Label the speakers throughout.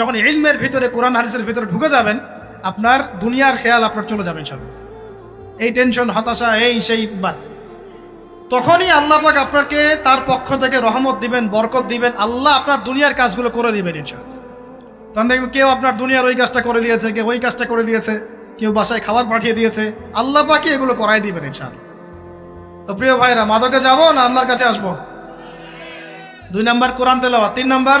Speaker 1: যখন ইলমের ভিতরে, কোরআন হারিসের ভিতরে ঢুকে যাবেন, আপনার দুনিয়ার খেয়াল আপনার চলে যাবেন ইনশাল্লাহ এই টেনশন হতাশা, এই সেই বাদ। তখনই আল্লাহ পাক আপনাকে তার পক্ষ থেকে রহমত দিবেন, বরকত দিবেন, আল্লাহ আপনার দুনিয়ার কাজগুলো করে দিবেন ইনশাআল্লাহ। তখন দেখবেন কেউ আপনার দুনিয়ার ওই কাজটা করে দিয়েছে, কেউ ওই কাজটা করে দিয়েছে, কেউ বাসায় খাবার পাঠিয়ে দিয়েছে, আল্লাহ পাকি এগুলো করাই দিবেন ইনশাআল্লাহ। তো প্রিয় ভাইরা, মাদকে যাব না আল্লাহর কাছে আসব? দুই নাম্বার কোরআন তেলাওয়া তিন নাম্বার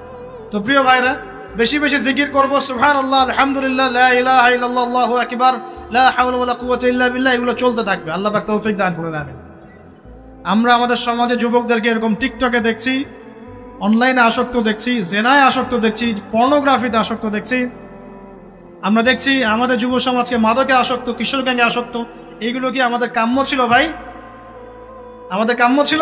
Speaker 1: তো প্রিয় ভাইরা, বেশি বেশি জিকির করব। সুবহান আল্লাহ আলহামদুলিল্লাহ ইল্লা বিল্লাহ, এগুলো চলতে থাকবে। আল্লাহ পাক তৌফিক দান করে দেবেন আমরা আমাদের সমাজে যুবকদেরকে এরকম টিকটকে দেখছি, অনলাইনে আসক্ত দেখছি, জেনায় আসক্ত দেখছি, পর্নোগ্রাফিতে আসক্ত দেখছি। আমরা দেখছি আমাদের যুব সমাজকে মাদকে আসক্ত, কিশোর গ্যাঙ্গে আসক্ত। এইগুলো কি আমাদের কাম্য ছিল ভাই? আমাদের কাম্য ছিল?